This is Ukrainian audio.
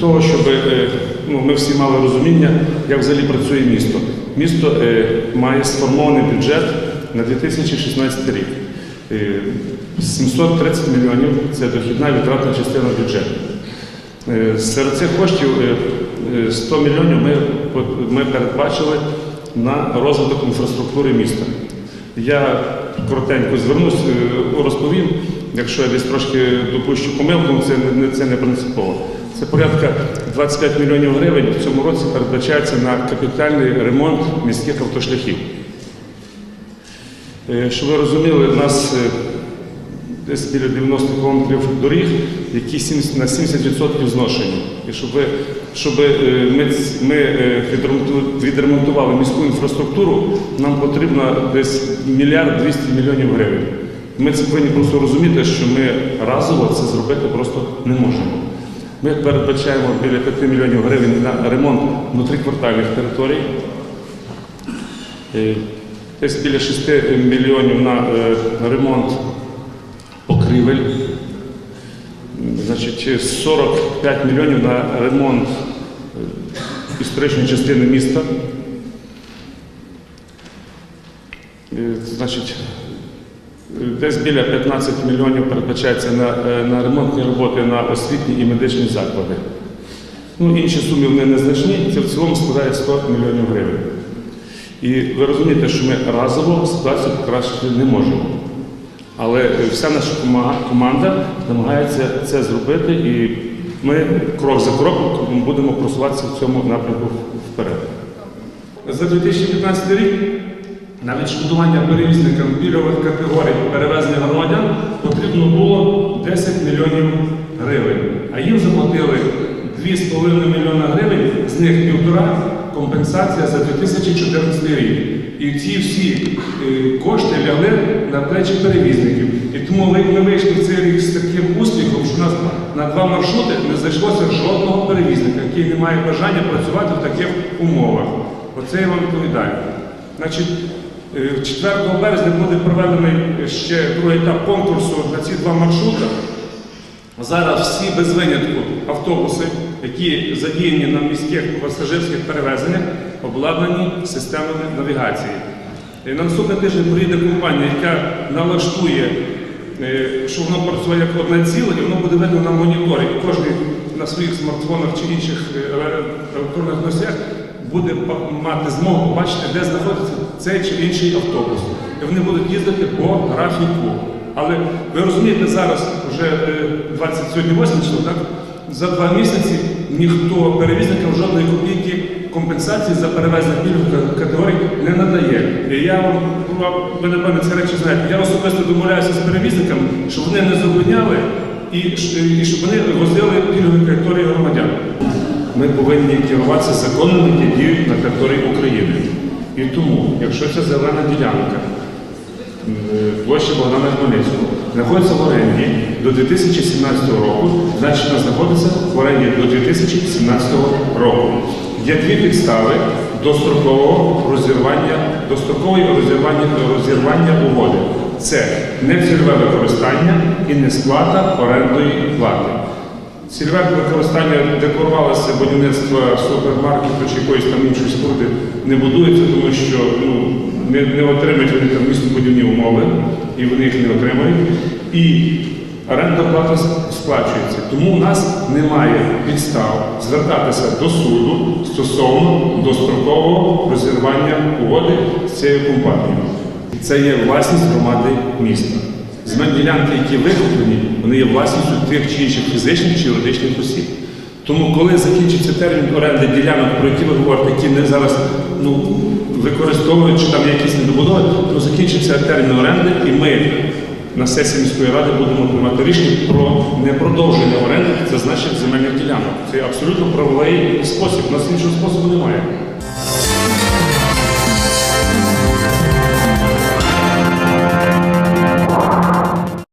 того, щоб е, ну, ми всі мали розуміння, як взагалі працює місто. Місто е, має сформований бюджет на 2016 рік. Е, 730 мільйонів це дохідна і витратна частина бюджету. Е, Серед цих коштів е, е, 100 мільйонів ми, ми передбачили на розвиток інфраструктури міста. Я коротенько звернусь, е, розповім, якщо я десь трошки допущу помилку, це не, це не принципово. Це порядка 25 мільйонів гривень в цьому році передбачається на капітальний ремонт міських автошляхів. Е, Щоб ви розуміли, у нас е, десь біля 90 кілометрів доріг, які на 70% зношені. І щоб, ви, щоб е, ми, ми е, відремонтували міську інфраструктуру, нам потрібно десь мільярд 200 мільйонів гривень. Ми це повинні просто розуміти, що ми разово це зробити просто не можемо. Ми передбачаємо біля 5 мільйонів гривень на ремонт внутріквартальних територій. Е, Десь біля 6 мільйонів на ремонт покрівель. Значить, 45 мільйонів на ремонт е, історичної частини міста. Е, Значить, десь біля 15 мільйонів передбачається на, е, на ремонтні роботи на освітні і медичні заклади. Ну, інші суми вони незначні, це в цілому складає 100 мільйонів гривень. І ви розумієте, що ми разово ситуацію покращити не можемо. Але вся наша команда намагається це зробити, і ми крок за кроком будемо просуватися в цьому напрямку вперед. За 2015 рік на відшкодування перевізникам пільгових категорій перевезення громадян потрібно було 10 мільйонів гривень, а їм заплатили 2,5 мільйона гривень, з них півтора компенсація за 2014 рік. І ці всі е, кошти лягли на плечі перевізників. І тому ми вийшли в цей рік з таким успіхом, що у нас на два маршрути не знайшлося жодного перевізника, який не має бажання працювати в таких умовах. Оце я вам відповідаю. Значить, е, 4 березня буде проведений ще другий етап конкурсу на ці два маршрути. Зараз всі без винятку автобуси, які задіяні на міських пасажирських перевезеннях, обладнані системами навігації. І на наступний тиждень приїде компанія, яка налаштує, е, що воно працює як одне ціле, і воно буде видно на моніторі. І кожен на своїх смартфонах чи інших е, електронних носіях буде мати змогу побачити, де знаходиться цей чи інший автобус. І вони будуть їздити по графіку. Але ви розумієте, зараз вже е, 20, сьогодні 8 число, так? За два місяці ніхто перевізникам жодної копійки компенсації за перевезення пільгових категорій не надає. І я вам, ну, ви напевно ці речі знаєте, я особисто домовляюся з перевізниками, щоб вони не зупиняли і, і щоб вони возили пільгові категорії громадян. Ми повинні керуватися законами, які діють на території України. І тому, якщо це зелена ділянка, площа Богдана Хмельницького знаходиться в оренді до 2017 року, значить вона знаходиться в оренді до 2017 року. Є дві підстави дострокового розірвання, дострокової розірвання, розірвання угоди. Це нецільове використання і несплата орендної плати. Цільове використання декларувалося будівництво супермаркету чи якоїсь там іншої споруди не будується, тому що ну, не, не отримують вони там містобудівні умови, і вони їх не отримують. І орендна плата сплачується. Тому у нас немає підстав звертатися до суду стосовно дострокового розірвання угоди з цією компанією. Це є власність громади міста. Земельні ділянки, які викуплені, вони є власністю тих чи інших фізичних чи юридичних осіб. Тому, коли закінчиться термін оренди ділянок, про які ви говорите, які не зараз ну, використовують, чи там якісь недобудови, то закінчиться термін оренди, і ми на сесії міської ради будемо приймати рішення про непродовження оренди зазначених земельних ділянок. Це абсолютно правовий спосіб. У нас іншого способу немає.